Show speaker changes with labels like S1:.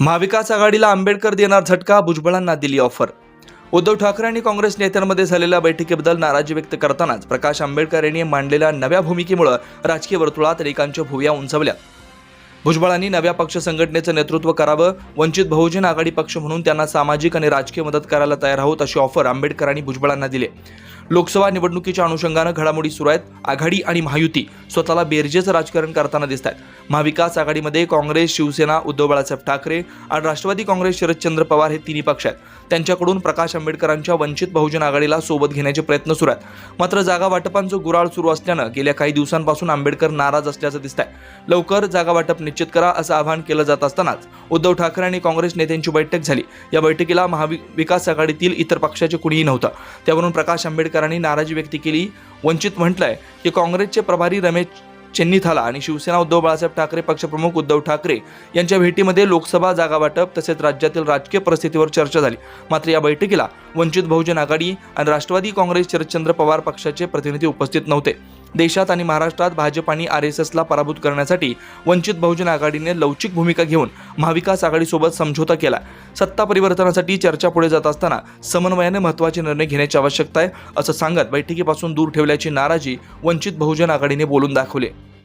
S1: महाविकास आघाडीला आंबेडकर देणार झटका भुजबळांना दिली ऑफर. उद्धव ठाकरे आणि काँग्रेस नेत्यांमध्ये झालेल्या बैठकीबद्दल नाराजी व्यक्त करतानाच प्रकाश आंबेडकर यांनी मांडलेल्या नव्या भूमिकेमुळे राजकीय वर्तुळात अनेकांच्या भुव्या उंचावल्या. भुजबळांनी नव्या पक्ष संघटनेचं नेतृत्व करावं वंचित बहुजन आघाडी पक्ष म्हणून त्यांना सामाजिक आणि राजकीय मदत करायला तयार आहोत अशी ऑफर आंबेडकरांनी भुजबळांना दिली. लोकसभा निवडणुकीच्या अनुषंगानं घडामोडी सुरू आहेत. आघाडी आणि महायुती स्वतःला बेरजेचं राजकारण करताना दिसत आहेत. महाविकास आघाडीमध्ये काँग्रेस शिवसेना उद्धव बाळासाहेब ठाकरे आणि राष्ट्रवादी काँग्रेस शरदचंद्र पवार हे तिन्ही पक्ष आहेत. त्यांच्याकडून प्रकाश आंबेडकरांच्या वंचित बहुजन आघाडीला सोबत घेण्याचे प्रयत्न सुरू आहेत. मात्र जागा वाटपांचं गुराळ सुरू असल्यानं गेल्या काही दिवसांपासून आंबेडकर नाराज असल्याचं दिसत आहे. लवकर जागा वाटप निश्चित करा असं आवाहन केलं जात असतानाच उद्धव ठाकरे आणि काँग्रेस नेत्यांची बैठक झाली. या बैठकीला महाविकास आघाडीतील इतर पक्षाचे कुणीही नव्हतं. त्यावरून प्रकाश आंबेडकर आंबेडकरांनी नाराजी व्यक्त केली. वंचित म्हटलंय की काँग्रेसचे प्रभारी रमेश चेन्नीथाला आणि शिवसेना उद्धव बाळासाहेब ठाकरे पक्षप्रमुख उद्धव ठाकरे यांच्या भेटीमध्ये लोकसभा जागा वाटप तसेच राज्यातील राजकीय परिस्थितीवर चर्चा झाली. मात्र या बैठकीला वंचित बहुजन आघाडी आणि राष्ट्रवादी काँग्रेस शरदचंद्र पवार पक्षाचे प्रतिनिधी उपस्थित नव्हते. देशात आणि महाराष्ट्रात भाजप आणि आर एस एसला पराभूत करण्यासाठी वंचित बहुजन आघाडीने लवचिक भूमिका घेऊन महाविकास आघाडीसोबत समझोता केला. सत्ता परिवर्तनासाठी चर्चा पुढे जात असताना समन्वयाने महत्त्वाचे निर्णय घेण्याची आवश्यकता आहे असं सांगत बैठकीपासून दूर ठेवल्याची नाराजी वंचित बहुजन आघाडीने बोलून दाखवली.